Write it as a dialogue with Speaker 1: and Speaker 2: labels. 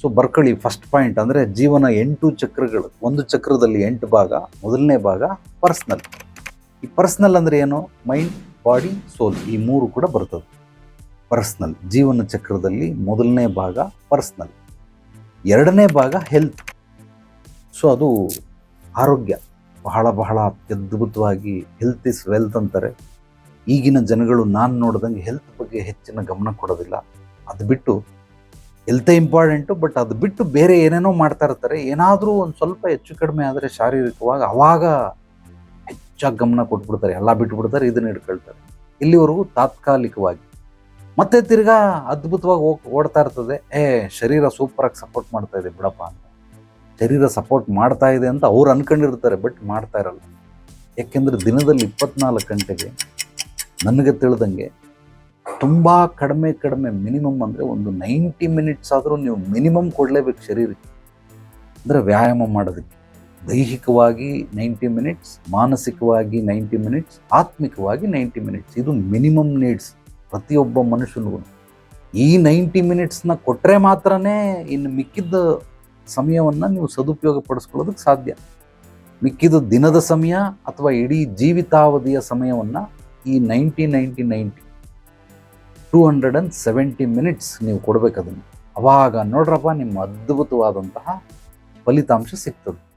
Speaker 1: So ಬರ್ಕೊಳ್ಳಿ first point ಅಂದರೆ ಜೀವನ ಎಂಟು ಚಕ್ರಗಳು. ಒಂದು ಚಕ್ರದಲ್ಲಿ ಎಂಟು ಭಾಗ, ಮೊದಲನೇ ಭಾಗ ಪರ್ಸ್ನಲ್ ಈ ಪರ್ಸ್ನಲ್ ಅಂದರೆ ಏನು? ಮೈಂಡ್ ಬಾಡಿ ಸೋಲ್ ಈ ಮೂರು ಕೂಡ ಬರ್ತದೆ. ಪರ್ಸ್ನಲ್ ಜೀವನ ಚಕ್ರದಲ್ಲಿ ಮೊದಲನೇ ಭಾಗ ಪರ್ಸ್ನಲ್ ಎರಡನೇ ಭಾಗ ಹೆಲ್ತ್ ಸೊ ಅದು ಆರೋಗ್ಯ. ಬಹಳ ಬಹಳ ಅತ್ಯದ್ಭುತವಾಗಿ ಹೆಲ್ತ್ ಇಸ್ ವೆಲ್ತ್ ಅಂತಾರೆ. ಈಗಿನ ಜನಗಳು ನಾನು ನೋಡ್ದಂಗೆ ಹೆಲ್ತ್ ಬಗ್ಗೆ ಹೆಚ್ಚಿನ ಗಮನ ಕೊಡೋದಿಲ್ಲ. ಅದು ಬಿಟ್ಟು ಹೆಲ್ತೇ ಇಂಪಾರ್ಟೆಂಟು, ಬಟ್ ಅದು ಬಿಟ್ಟು ಬೇರೆ ಏನೇನೋ ಮಾಡ್ತಾ ಇರ್ತಾರೆ. ಏನಾದರೂ ಒಂದು ಸ್ವಲ್ಪ ಹೆಚ್ಚು ಕಡಿಮೆ ಆದರೆ ಶಾರೀರಿಕವಾಗಿ ಅವಾಗ ಹೆಚ್ಚಾಗಿ ಗಮನ ಕೊಟ್ಬಿಡ್ತಾರೆ. ಎಲ್ಲ ಬಿಟ್ಬಿಡ್ತಾರೆ, ಇದನ್ನ ಹಿಡ್ಕೊಳ್ತಾರೆ. ಇಲ್ಲಿವರೆಗೂ ತಾತ್ಕಾಲಿಕವಾಗಿ. ಮತ್ತೆ ತಿರ್ಗಾ ಅದ್ಭುತವಾಗಿ ಹೋಗಿ ಓಡ್ತಾ ಇರ್ತದೆ. ಏ, ಶರೀರ ಸೂಪರಾಗಿ ಸಪೋರ್ಟ್ ಮಾಡ್ತಾ ಇದೆ ಬಿಡಪ್ಪ ಅಂತ. ಶರೀರ ಸಪೋರ್ಟ್ ಮಾಡ್ತಾ ಇದೆ ಅಂತ ಅವ್ರು ಅನ್ಕೊಂಡಿರ್ತಾರೆ, ಬಟ್ ಮಾಡ್ತಾ ಇರಲ್ಲ. ಯಾಕೆಂದರೆ ದಿನದಲ್ಲಿ ಇಪ್ಪತ್ನಾಲ್ಕು ಗಂಟೆಗೆ, ನನಗೆ ತಿಳಿದಂಗೆ ತುಂಬ ಕಡಿಮೆ ಕಡಿಮೆ ಮಿನಿಮಮ್ ಅಂದರೆ ಒಂದು ನೈಂಟಿ ಮಿನಿಟ್ಸ್ ಆದರೂ ನೀವು ಮಿನಿಮಮ್ ಕೊಡಲೇಬೇಕು ಶರೀರಕ್ಕೆ. ಅಂದರೆ ವ್ಯಾಯಾಮ ಮಾಡೋದಕ್ಕೆ. ದೈಹಿಕವಾಗಿ ನೈಂಟಿ ಮಿನಿಟ್ಸ್, ಮಾನಸಿಕವಾಗಿ ನೈಂಟಿ ಮಿನಿಟ್ಸ್, ಆತ್ಮಿಕವಾಗಿ ನೈಂಟಿ ಮಿನಿಟ್ಸ್. ಇದು ಮಿನಿಮಮ್ ನೀಡ್ಸ್ ಪ್ರತಿಯೊಬ್ಬ ಮನುಷ್ಯನಿಗೂ. ಈ ನೈಂಟಿ ಮಿನಿಟ್ಸ್ನ ಕೊಟ್ಟರೆ ಮಾತ್ರನೇ ಇನ್ನು ಮಿಕ್ಕಿದ್ದ ಸಮಯವನ್ನು ನೀವು ಸದುಪಯೋಗ ಪಡಿಸ್ಕೊಳ್ಳೋದಕ್ಕೆ ಸಾಧ್ಯ. ಮಿಕ್ಕಿದ ದಿನದ ಸಮಯ ಅಥವಾ ಇಡೀ ಜೀವಿತಾವಧಿಯ ಸಮಯವನ್ನು ಈ ninety ninety ninety two hundred and seventy minutes ನೀವು ಕೊಡಬೇಕು ಅದನ್ನು. ಅವಾಗ ನೋಡ್ರಪ್ಪ ನಿಮ್ಮ ಅದ್ಭುತವಾದಂತಹ ಫಲಿತಾಂಶ ಸಿಗ್ತದೆ.